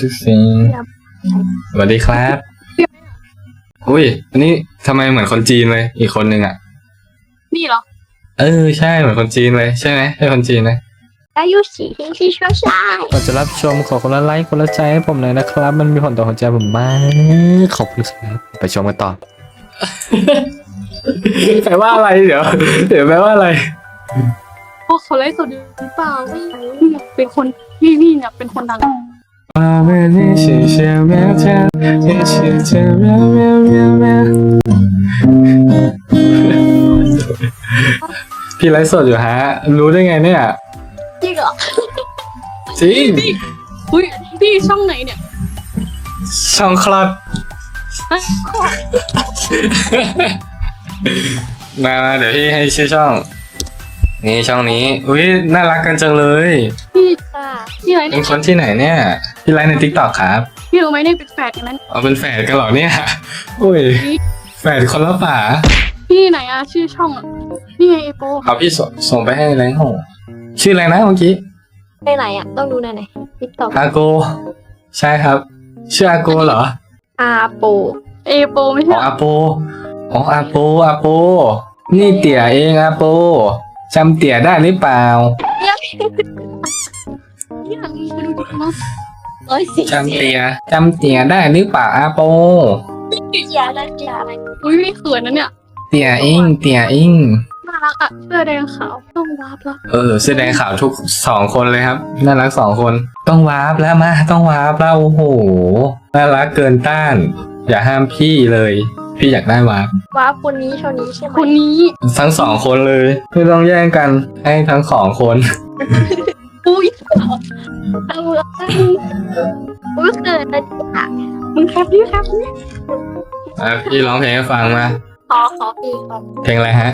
ทุกสิ่งสวัสดีครับ อุ้ย อันนี้ทำไมเหมือนคนจีนเลย อีกคนหนึ่งอะ นี่เหรอ เออ ใช่ เหมือนคนจีนเลย ใช่ไหมใช่คนจีนไหมอายุสี่ที่ที่ช่วยใช่ก่อนจะรับชมขอคนละไลค์คนละใจให้ผมหน่อยนะครับ มันมีผลต่อหัวใจผมมาก ขอบคุณครับไปชมกันต่อแปลว่าอะไรเดี๋ยว เดี๋ยวแปลว่าอะไรพวกเขาไลฟ์สดหรือเปล่านี่เนี่ยเป็นคนพี่นี่เนี่ยเป็นคนดัง 我为你写下喵叫，也写着喵喵喵喵。พี่ไลฟ์สดอยู่ฮะ รู้ได้ไงเนี่ย จริงเหรอ จริง อุ้ยพี่ช่องไหนเนี่ย ช่องคลอด ฮะ มามาเดี๋ยวพี่ให้ชื่อช่อง นี่ช่องนี้อุ้ยน่ารักกันจังเลยพี่ค่ะพี่อะไรเป็เนี่นยคนที่ไหนเนี่ยพี่ไลฟ์ในทิกตอกครับพี่รู้ไหมเนี่ยเป็นแฝดกันนั้นเอาเป็นแฝดกันเหรอเนี่ยอุ้ยแฝดคนละฝาพี่ไหนอะชื่อช่องอะนี่ไงเอโปเอาพี่ส่งส่งไปให้ไลฟ์หงชื่ออะไรนะเมื่อกี้ไปไหนอะ ต้องดูในไหนติ๊กต็อกอาโก ใช่ครับ ชื่ออาโกเหรออาโป เอโปไม่อ๋ใช่อเหรออาโปอ๋ออาโปอาโป นี่เตี่ยเองอาโป จำเตี่ยได้หรือเปล่าพี่หลังดูดีมากเอ้ยสิจำเตี่ยจำเตี่ยได้หรือเปล่าอาโป ยาละยาอะไรอุ้ยไม่เขินนะเนี่ย เตี่ยเองเตี่ยเองน่ารักอะเสื้อแดงขาวต้องวาบละเออเสื้อแดงขาวทุกสองคนเลยครับน่ารักสองคน ต้องวาร์ปแล้วมาต้องวาร์ปแล้วโอ้โหน่ารักเกินต้าน อย่าห้ามพี่เลย พี่อยากได้วาร์ปว้าคนนี้เท่านี้ใช่ไหมคนนี้ทั้งสองคนเลย ไม่ต้องแย่งกัน ให้ทั้งสองคน อุ้ยเอาเว้ยอุ้ยเกิดอะไรอะมึงแคปดิแคปดิอะพี่ร้องเพลงให้ฟังมาขอขอเพลงก่อนเพลงอะไรฮะ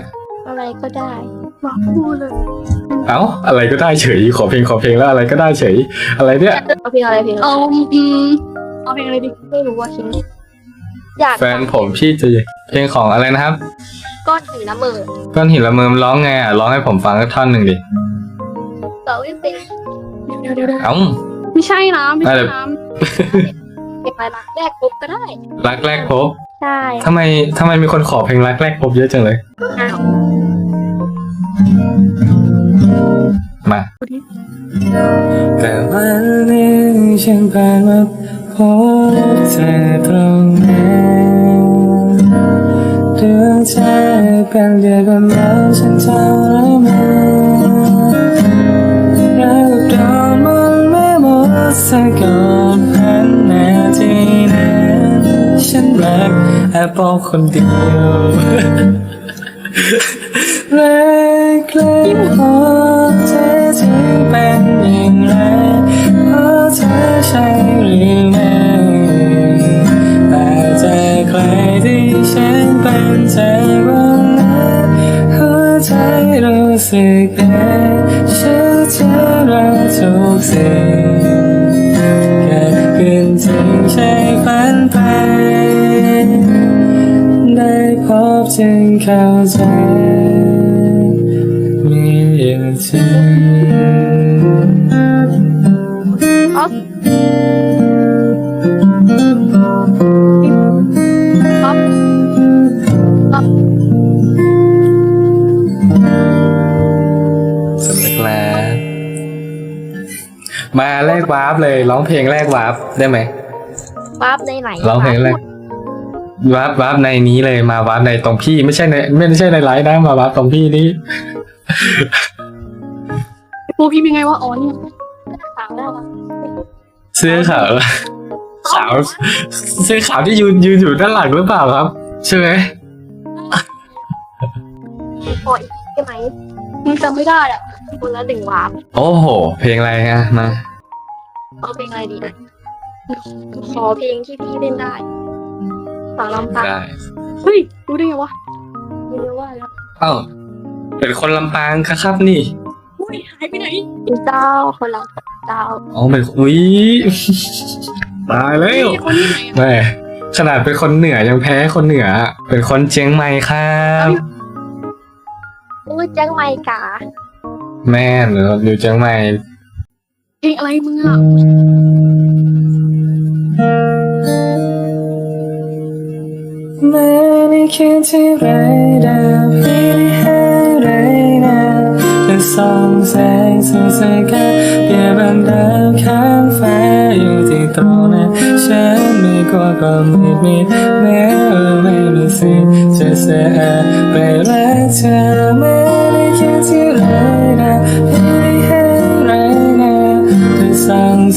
อะไรก็ได้วาบพูดเลยเอ้าอะไรก็ได้เฉย ขอเพลงขอเพลงแล้วอะไรก็ได้เฉย อะไรเนี่ย เอาเพลงอะไรเพลงอะไรเอาอืมเอาเพลงอะไรดีไม่รู้ว่าคิด อยากแฟนผมพี่จะเพลงของอะไรนะครับ ก้อนหินน้ำมือก้อนหินละเมิมร้องไงอะร้องให้ผมฟังสักท่อนหนึ่งดิ เราไม่เป็นเดี๋ยวเดี๋ยวเดี๋ยวเอ้า ไม่ใช่นะไม่ใช่อะไรนะเพลงอะไรรักแรกปุ๊บก็ได้รักแรกพบใช่ทำไมทำไมมีคนขอเพลงรักแรกพบเยอะจังเลย อ้าวมา แต่วันนี้ฉันผ่านมา พบเธอตรงนั้นดวงใจเป็นเดียวกันแล้วฉันทรมานรักโดนมันไม่หมดสักก่อนพันนาทีนั้นฉันรักแอปเปิลคนเดียวรักแรกพบ ใครที่ฉันเป็นใจวันนั้นหัวใจรู้สึกได้ฉันจะรักทุกสิ่งเกิดขึ้นจริงใช่ฝันไป ได้พบจึงเข้าใจ กวาร์ปเลย ร้องเพลงแรกวาร์ปได้ไหมว้าบในไหนร้องเพลงแรกวาร์ปวาร์ปในนี้เลยมาวาร์ปในตรงพี่ไม่ใช่ในไม่ใช่ในไลฟ์นะมาวาร์ปตรงพี่นี่ปูพี่เป็นไงวะอ๋อนี่ถามได้ปะเสื้อขาวขาวเสื้อขาวที่ยืนยืนอยู่ด้านหลังหรือเปล่าครับ ใช่ไหมพออีกใช่ไหมมึงจำไม่ได้อะคนละหนึ่งวาบโอ้โห เพลงอะไรอะมา เอาเพลงอะไรดีนะขอเพลงที่พี่เล่นได้สาวลำพังได้เฮ้ยรู้ได้ไงวะไม่รู้ว่าแล้วเอ้าเป็นคนลำปางครับนี่อุ้ยหายไปไหนเป็นเจ้าคนละเจ้าอ๋อเป็นอุ้ยตายแล้วนี่คนที่ไหนอะแม่ขนาดเป็นคนเหนือยังแพ้คนเหนือ เป็นคนเชียงใหม่ครับอุ้ยจังไม่กาแม่หนูอยู่เชียงใหม่ เพงอะไรมึงอะแม้ในคืนที่ไร้ดาวพี่ไห้ไร้นาวเะอส่องแสงส่องแสงกันเปลี่ยนบนดาวข้ามฟ้าอยู่ที่ตรงนั้นฉันไม่กลัวความมืดมิดแม้ว่าไม่มีสิทธิ์จะเสียไปรักเธอแม้ในคืนที่ไร้ดาว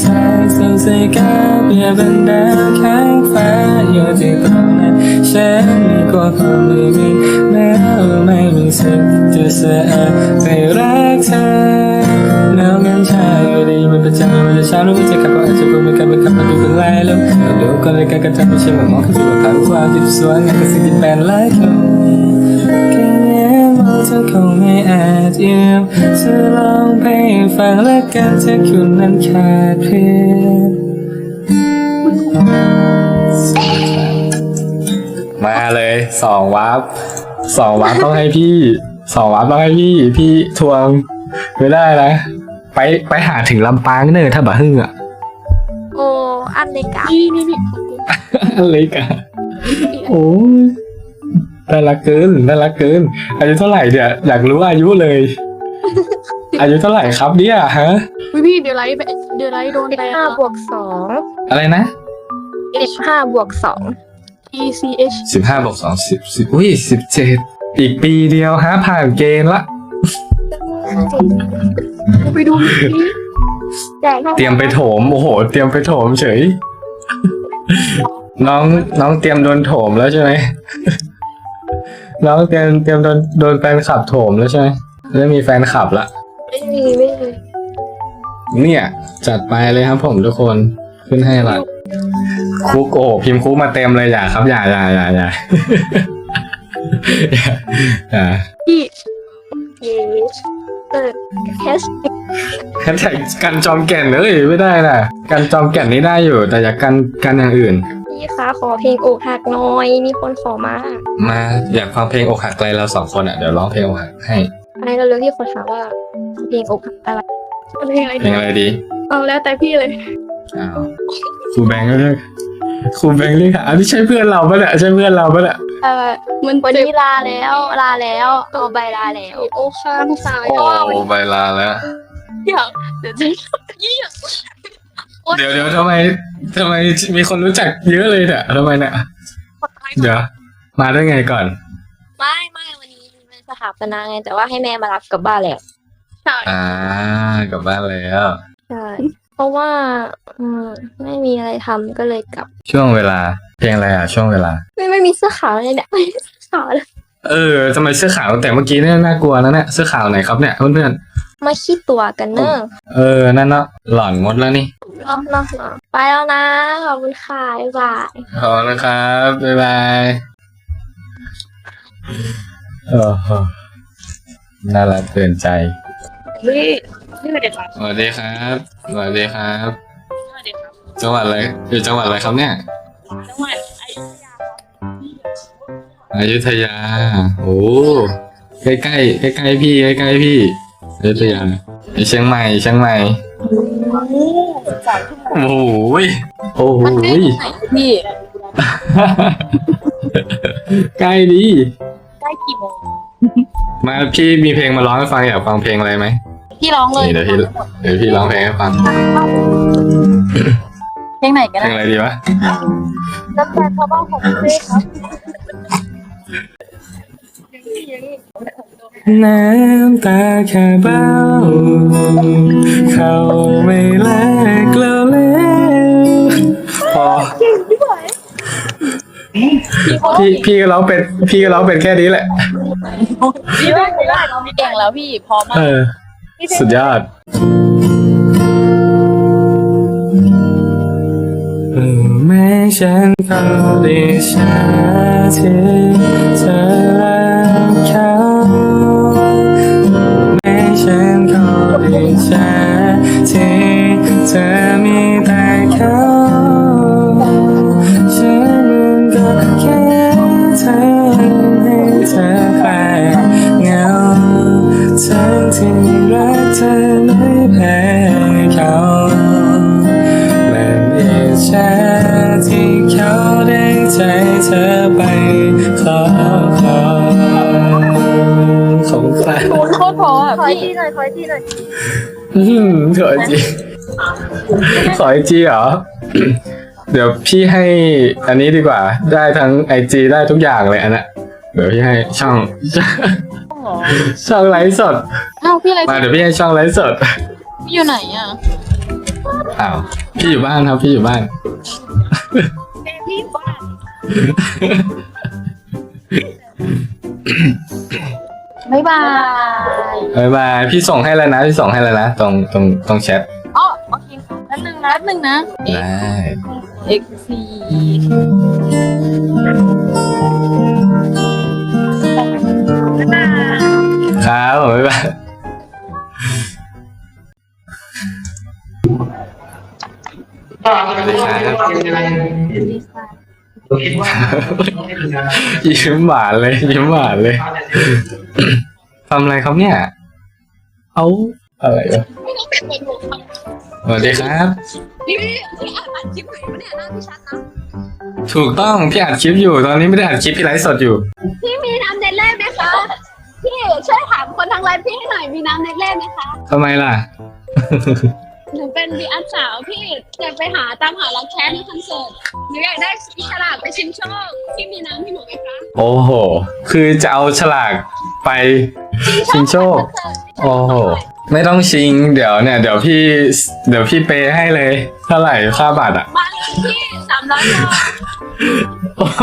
แสงส่องสายกันเปรียบบันดาวข้างฟ้าอยู่ที่ตรงนั้นฉันไม่กลัวความมืดมิดแม้ว่าไม่มีสิทธิ์จะเสียไปรักเธอแล้วงั้นชายไม่ได้มันประจำมันจะช้ารู้จะกลับก็อาจจะพูดไม่กลับไม่กลับมาดูเป็นไรแล้วเดี๋ยวก็เลยการกระทำไม่ใช่แบบมองแค่สิ่งผ่านความที่สวยงามกับสิ่งที่เป็นไร้คงแค่แง่ มองเธอคงไม่อาจยืมเธอลองไปฟังและกันถ้าคุณนั้นขาดเพื่อนมาเลยสองวับสองวับต้องให้พี่สองวับต้องให้พี่พี่ทวงไม่ได้นะไปไปหาถึงลำปางเนอะถ้าบ่ฮึ่งอะโอ้อันเล็กอะนี่นี่นี่อะไรกันโอ้ย น่ารักเกินน่ารักเกิน อายุเท่าไหร่เนี่ย อยากรู้อายุเลย อายุเท่าไหร่ครับเนี่ยฮะพี่พี่เดี๋ยวไลฟ์ไปเดี๋ยวไลฟ์โดนสิบแบนห้าบวกสองอะไรนะ สิบห้าบวกสอง E C H สิบห้าบวกสองสิบสิบอุ้ยสิบเจ็ดอีกปีเดียวฮะผ่านเกณฑ์ละ ไปดูพี่แจกเตรียมไปโถม โอ้โห เตรียมไปโถมเฉย น้องน้องเตรียมโดนโถมแล้วใช่ไหม น้องเตรียมเตรียมโดนโดนแฟนคลับโถมแล้วใช่ไหมเริ่มมีแฟนคลับละ ไม่มีไม่มีเนี่ย จัดไปเลยครับผมทุกคนขึ้นให้ละคุกโอ้พิมพ์คุกมาเต็มเลยอย่าครับอย่าอย่าอย่าอย่าอย่าอย่าพี่เย้เปิดแคชแฮชแท็กกันจอมแก่นเอ้ยไม่ได้นะกันจอมแก่นนี่ได้อยู่ แต่อย่ากันกันอย่างอื่น พี่คะขอเพลงอกหักหน่อย มีคนขอมามาอยากฟังเพลงอกหักอะไรเราสองคนอะเดี๋ยวร้องเพลงอกหักให้อะไรเราเลือกที่คนถามว่าเพลงอกหักอะไรเอาเพลงอะไรเพลดีงอะไรดีเอาแล้วแต่พี่เลยอ้าวครูแบงค์ก็เรียกครูแบงค์เรียกหาอันนี้ใช่เพื่อนเราปะเนี่ยใช่เพื่อนเราปะเนี่ยเออมันวันเจ็บนี้ลาแล้วลาแล้วเอาใบลาแล้วโอ้ข้างซ้ายโอ้ใบลาแล้วอยากเดี๋ยวจะยี่อยาก เดี๋ยวเดี๋ยวทำไมทำไมมีคนรู้จักเยอะเลยเนี่ยทำไมเนี่ยเดี๋ยว มาได้ไงก่อน ไม่ไม่วันนี้เป็นสถาปนาไง แต่ว่าให้แม่มารับกลับบ้านแล้วใช่อ่ากลับบ้านแล้วใช่เพราะว่าอืมไม่มีอะไรทำก็เลยกลับ ช่วงเวลา เพลงอะไรอะ ช่วงเวลา ไม่ไม่มีเสื้อขาวเลยเนี่ยไม่มีเสื้อขาวเลยเออทำไมเสื้อขาวแต่เมื่อกี้เนี่ยน่ากลัวนะเนี่ยเสื้อขาวไหนครับเนี่ยเพื่อนมาขี้ตัวกันเนอะๆเออ นั่นเนาะหล่อนมดแล้วนี่ เนาะเนาะเนาะไปแล้วนะ ขอบคุณค่ะบ๊ายบายขอบคุณนะครับ บ๊ายบายโอ้โหน่ารักเกินใจนี่นี่เด็กครับสวัสดีครับสวัสดีครับ สวัสดีครับจังหวัดอะไรอยู่จังหวัดอะไรครับเนี่ยจังหวัดไอ้ยาอยุธยา โอ้ใกล้ใกล้ใกล้ใกล้ๆพี่ใกล้ใกล้ๆพี่อยุธยาเชียงใหม่เชียงใหม่ โอ้โหยโอ้โหยพี่ใกล้ดีได้กี่โมงมาพี่มีเพลงมาร้องให้ฟังอยากฟังเพลงอะไรไหม พี่ร้องเลยนี่เดี๋ยวพี่ เดี๋ยวพี่ร้องเพลงให้ฟัง เพลงไหนก็เพลได้งอะไรดีวะน้ำใจชาวบ้านของประเทศครับ น้ำตาแค่เบาเขาไม่แลกเราแล้วพอพี่พี่ก็ร้องเป็นพี่ก็ร้องเป็นแค่นี้แหละ พี่ได้ไม่ได้เราเก่งแล้วพี่พร้อมมาเอกอสุดยอดเออแม้ฉันก็ได้ชาที่เธอ อยขอที่หน่อยอืมขอไอจีขอไอจีเหรอ เดี๋ยวพี่ให้อันนี้ดีกว่า ได้ทั้งไอจีได้ทุกอย่างเลยอันน่ะเดี๋ยวพี่ให้ช่องช่องไลฟ์สด อ้าวพี่อะไรมาเดี๋ยวพี่ให้ช่องไลฟ์สด พี่อยู่ไหนอะอ้าว พี่อยู่บ้านครับ พี่อยู่บ้าน พี่บ้าน บ๊ายบายบายบายพี่ส่งให้แล้วนะพี่ส่งให้แล้วนะตรงตรงตรงแชทอ๋อโอเคค่ะแป๊บนึงนะแป๊บนึงนะ ได้ x c ครับผมบ๊ายบาย สวัสดีครับ ยิ้มหวานเลยยิ้มหวานเลย ทำอะไรครับเนี่ย เอาอะไรวะสวัสดีครับพี่พี่อ่านอ่านคลิปไหนวะเนี่ยหน้าพี่ชัดนะถูกต้องพี่อัดคลิปอยู่ ตอนนี้ไม่ได้อัดคลิปพี่ไลฟ์สดอยู่ พี่มีน้ำเน็ตเล่ไหมคะพี่ช่วยถามคนทางไลน์พี่ให้หน่อยมีน้ำเน็ตเล่ไหมคะทำไมล่ะ หนูเป็นบีอันสาวพี่จะไปหาตามหารักแท้ในคอนเสิร์ตหนูอยากได้ฉลากไปชิงโชคพี่มีน้ำให้หนูไหมคะโอ้โห คือจะเอาฉลากไปชิงโชค โอ้โห ไม่ต้องชิง เดี๋ยวเนี่ย เดี๋ยวพี่ เดี๋ยวพี่เปย์ให้เลย เท่าไหร่ค่าบัตรอะมาเลยพี่สามร้อยบาทโอ้โห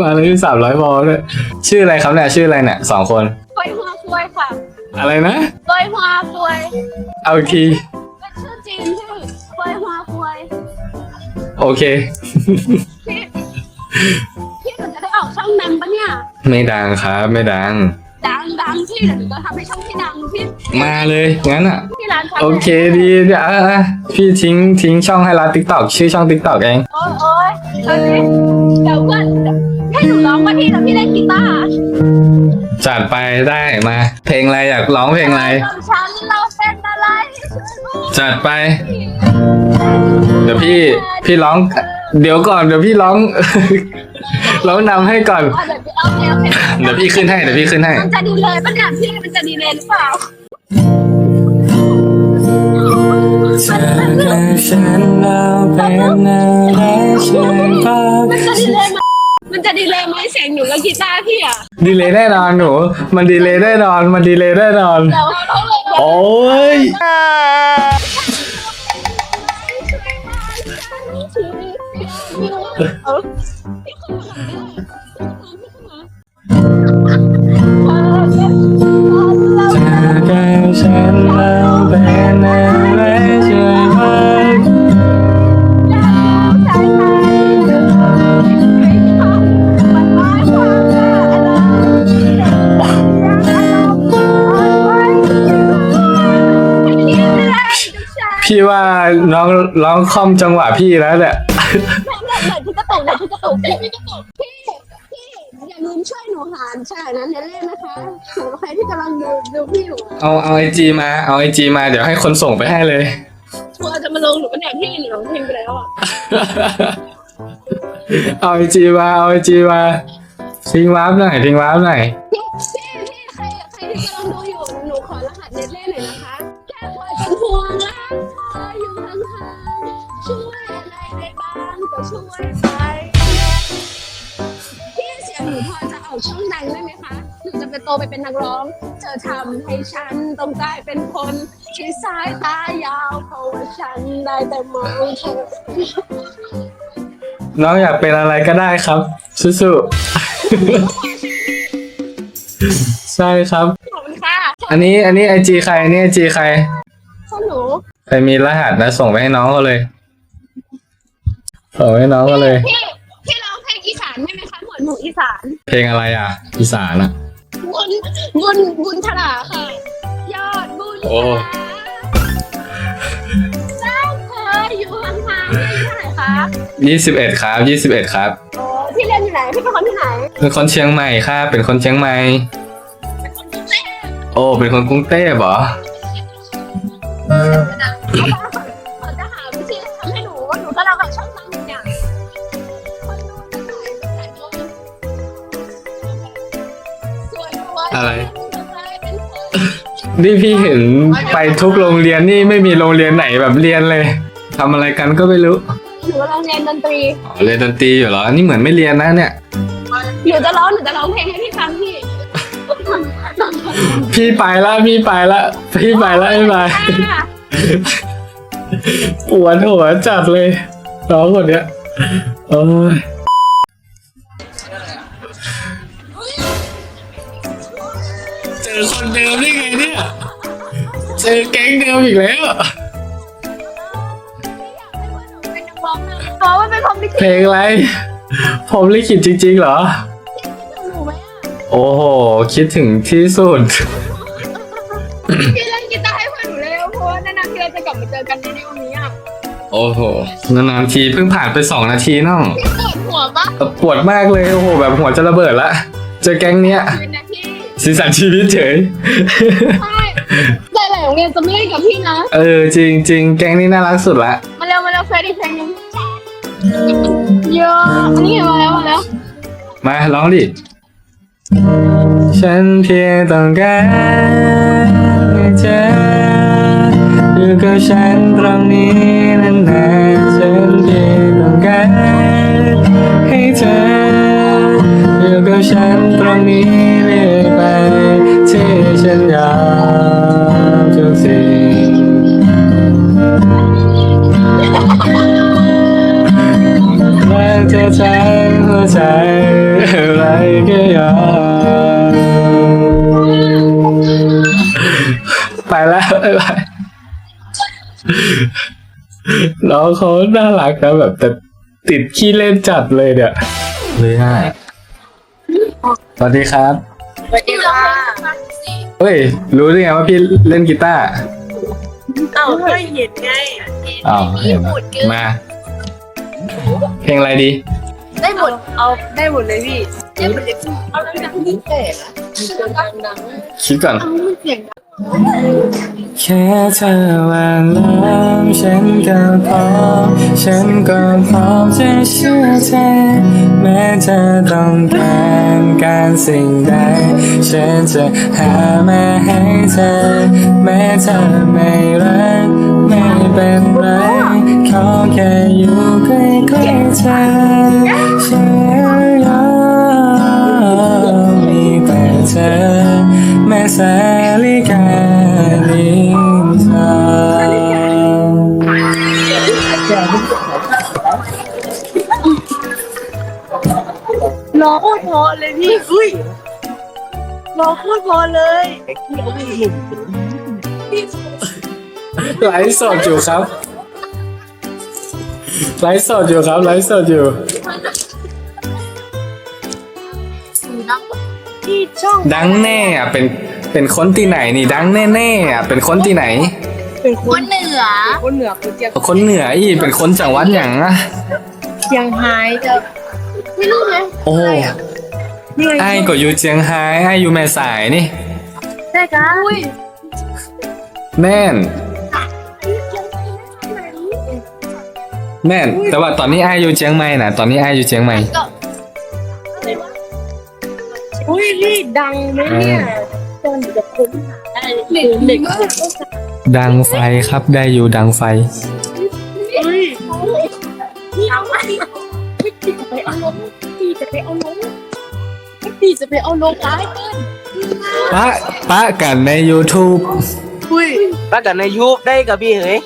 มาเลยสามร้อยบอลเลยชื่ออะไรครับเนี่ย ชื่ออะไรเนี่ยสองคนกล้วยหัวกล้วยค่ะ อะไรนะกล้วยหัวกล้วยเอาอีกทีเป็นชื่อจีนชื่อกล้วยหัวกล้วยโอเค พี่พี่หนูจะได้ออกช่องดังปะเนี่ย ไม่ดังครับ ไม่ดัง ดังดังพี่เดี๋ยวหนูจะทำให้ช่องพี่ดังพี่มาเลยงั้นอะพี่ร้านทำโอเคดีเดี๋ยวอะอะพี่ทิ้งทิ้งช่องให้ร้านติ๊กตอกชื่อช่องติ๊กตอกเอง โอ้ยโอ้ยโอเคเดี๋ยวก่อนให้หนูร้องมาพี่แล้วพี่เล่นกีตาร์ จัดไปได้มา เพลงอะไรอยากร้องเพลงอะไรกับฉันเราเป็นอะไรจัดไป เดี๋ยวพี่พี่ร้อง เดี๋ยวก่อนเดี๋ยวพี่ร้อง ร้องนำให้ก่อนอะเดี๋ยวพี่โอเคโอเคเดี๋ยวพี่ขึ้นให้เดี๋ยวพี่ขึ้นให้ มันจะดีเลยปะเนี่ยพี่มันจะดีเลยหรือเปล่าเธอกับฉันเราเป็นอะไรใช่ปะมันจะดีเลยไหม มันจะดีเลยไหมเสียงหนูกับกีตาร์พี่อะดีเลยแน่นอนหนู มันดีเลยแน่นอน มันดีเลยแน่นอน เราเราเลยโอ้ยเธ พี่ว่าน้องร้องคล่อมจังหวะพี่แล้วแหละพี่กระตุกพี่กระตุกพี่กระตุกพี่พี่อย่าลืมช่วยหนูหาฉากนั้นเล่นนะคะสำหรับใครที่กำลังดูดูพี่อยู่เอาเอาไอจีมา เอาไอจีมาเดี๋ยวให้คนส่งไปให้เลย ทัวร์จะมาลงหนูเป็นแบบพี่หนูร้องเพลงไปแล้วอะเอาไอจีมา เอาไอจีมาทิ้งวาร์ปหน่อยทิ้งวาร์ปหน่อย ช่องดังได้ไหมคะหนูจะไปโตไปเป็นนักร้อง เธอทำให้ฉันต้องกลายเป็นคนที่สายตายาวเพราะว่าฉันได้แต่มองเธอน้องอยากเป็นอะไรก็ได้ครับสู้ๆ ใช่ครับ ขอบคุณค่ะอันนี้อันนี้ไอจีใครอันนี้ไอจีใครข้าหนูใครมีรหัสนะส่งไปให้น้องเขาเลยส่งไปให้น้องเขาเลย พี่ หมคะหมวดหมู่อีสานเพลงอะไรอะอีสานอะบุญบุญบุญถลาค่ะ ยอดบุญโอ้แล้วเคยอยู่ห่างๆได้เท่าไหร่คะยี่สิบเอ็ดครับยี่สิบเอ็ดครับโอ้พี่เรียนอยู่ไหนพี่เป็นคนที่ไหนเป็นคนเชียงใหม่ครับเป็นคนเชียงใหม่โอ้ เป็นคนกรุงเทพเหรอเขาจะหาวิธีทำให้หนูหนูก็เรากับช่องดังเนี่ นี่พี่เห็นไปทุกโรงเรียนนี่ไม่มีโรงเรียนไหนแบบเรียนเลยทำอะไรกันก็ไม่รู้หนูกำลังเรียนดนตรีอ๋อเรียนดนตรีอยู่เหรออันนี้เหมือนไม่เรียนนะเนี่ยหนูจะร้องหนูจะร้องเพลงให้พี่ฟังพี่พี่ไปละพี่ไปละพี่ไปละไม่ไปค่ะปวดหัวจัดเลยน้องคนเนี้ยโอ้ย อคนเดิมได้ไงเนี่ยเจอแก๊งเดิมอีกแล้วเป็นนักร้องนะเพราะว่าเป็นคอมพิวเพลงอะไร ผมลิขิตจริงๆเหรอ หนูไหมอะโอ้โห คิดถึงที่สุด พี่เล่นกีตาร์ให้เพื่อนหนูเลยเพราะว่านานๆทีเราจะกลับมาเจอกันในวันนี้อะโอ้โห นานๆทีเพิ่งผ่านไปสองนาทีน้อง พี่ปวดหัวปะปวดมากเลย โอ้โห แบบหัวจะระเบิดละ เจอแก๊งเนี้ยเป็นนะพี่ สีสันชีวิตเฉย ใช่แต่หลายโรงเรียนจะไม่เล่นกับพี่นะ เออจริงจริงแก๊งนี้น่ารักสุดละ มาเร็วมาเร็วเฟรดอีกเพลงหนึงเยอะอันนี้มาแล้วมาแล้วมาร้องดิ ฉันเพียงต้องการให้เธออยู่กับฉันตรงนี้นานๆฉันเพียงต้องการให้เธออยู่กับฉันตรงนี้ รักเธอทั้งหัวใจอะไรก็ยอมไปแล้วบ๊ายบายน้องเขาน่ารักนะแบบแต่ติดขี้เล่นจัดเลยเนี่ยเลยง่ายสวัสดีครับสวัสดีค่ะเฮ้ย รู้ได้ไงว่าพี่เล่นกีตาร์เอ้าก็เห็นไงอ้าวเห็นแล้วมา เพลงอะไรดี ได้หมดเอาได้หมดเลยพี่ได้หมดเลยเอาแล้วนะพี่เต๋อดังคิดก่อนๆมันเสียงแค่เธอวางล้อมฉันก็พร้อม ฉันก็พร้อมจะเชื่อเธอแม้เธอต้องการการสิ่งใด ฉันจะหามาให้เธอ แม้เธอไม่รักไม่เป็นไรข อแค่อยู่ใกล้ๆเธอฉันยอมมีแต่เธอแม่สาลิกาลิงทองร้องโคตรเพอเลยพี่อุ้ยร้องโคตรเพอเลยไลฟ์สดอยู่ครับ ไลฟ์สดอยู่ครับไลฟ์สดอยู่ ที่ช่องดังแน่อะเป็นเป็นคนที่ไหนนี่ ดังแน่ๆอะเป็นคนที่ไหน เป็นคนเหนือ คนเหนือคนเจียงคนเหนืออีเป็นคนจังหวัดอย่างอะเชียงไฮ้จะไม่รู้ไหมโอ้นี่ไงไอ้ก็อยู่เจียงไฮ้ไอ้อยู่แม่สายนี่ ได้กันอุ้ยแม่น แม่นแต่ว่าตอนนี้ไอ้อยู่เจียงใหม่นะตอนนี้ไอ้อยู่เจียงใหม่อุ้ยนี่ดังไหมเนี่ยตอนอยู่กับคนได้เด็กเด็กดังไฟครับได้อยู่ดังไฟ อุ้ยนี่เอาไปพี่จะไปเอาลงพี่จะไปเอาลงพี่จะไปเอาลงร้ายเกินปะ ปะกันใน YouTube อุ้ยป้ากันในยูบได้กับพี่เฮ้ย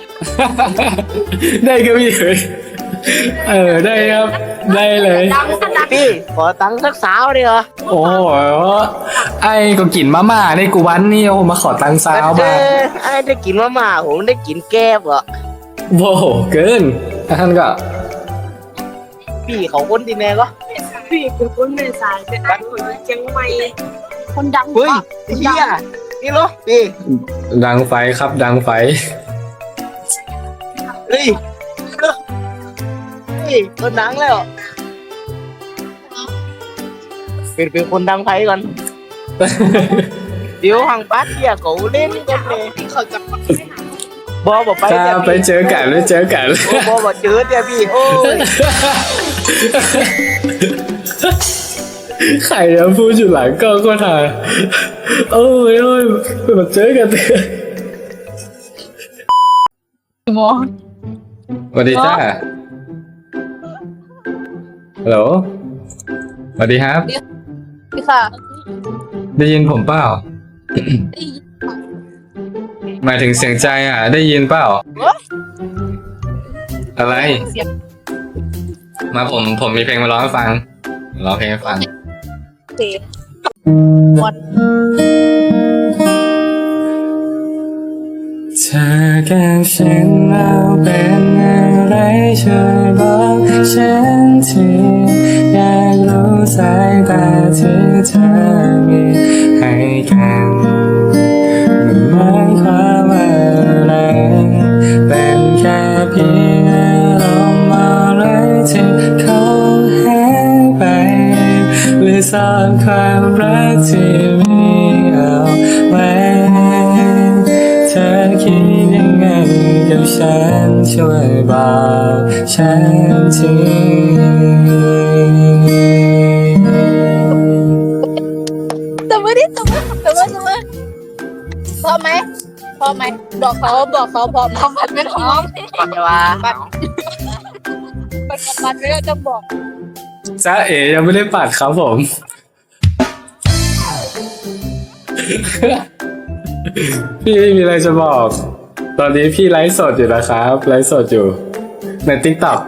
ได้ก็พี่เอ๋ยเออได้ครับได้เลย พี่ขอตังค์สักสาวเดียวโอ้โหไอ้ก็กินมาม่าในกูวันนี่โอ้มาขอตังค์สาวเอมาอไอ้ได้กินมาม่าผมได้กินแก้บเหรอโว้โหเกินท่านก็พี่เขาคนที่แน่ก็ พี่เป็นคนเมษายแต่ไอ้คนเชียงใหม่คนดังเฮ้ยเฮีย นี่เหรอพี่ดังไฟครับดังไฟ เฮ้ยเฮ้ยคนดังแล้วเป็นเป็นคนดังไฟก่อน เดี๋ยวหังปัดเฮียเขาเล่นกันเลยเขาจะบอบอกไปถ้าดี๋ยวไปเจอกันไปเจอกัน โอ้บอบอกเจอเดี๋ยวพี่โอ้ย ใครอะพูดอยู่หลังกล้องก็ถ่ายโอ้ยโอ้ยมาเจอกันเถอะมองสวัสดีจ้าฮัลโหลสวัสดีครับพี่ค่ะ ได้ยินผมเปล่าหมายถึงเสียงใจอะ ได้ยินเปล่า อะไรเสียงมาผมผมมีเพลงมาร้องให้ฟังร้องเพลงให้ฟัง เสียงเธอกับฉันเราเป็นอะไรช่วยบอกฉันทีอยากรู้สายตาที่เธอมีให้กันมันหมายความว่าอะไรเป็นแค่เพียงอารมณ์อะไรที่ หรือซ่อนความรักที่มีเอาไว้เธอคิดยังไงกับฉันช่วยบอกฉันทีต่ไม่ได้แต่ว่าแต่ว่าแต่ว่าพอไหมพอไหมบอกเขาบอกเขาพอไหมบัตรไม่พร้อมแต่ว่าบัตรบัตรไม่ได้จะบอก จ้าเอ๋ยังไม่ได้ปัดครับผม พี่ไม่มีอะไรจะบอก ตอนนี้พี่ไลฟ์สดอยู่นะครับ ไลฟ์สดอยู่ ในทิกตอก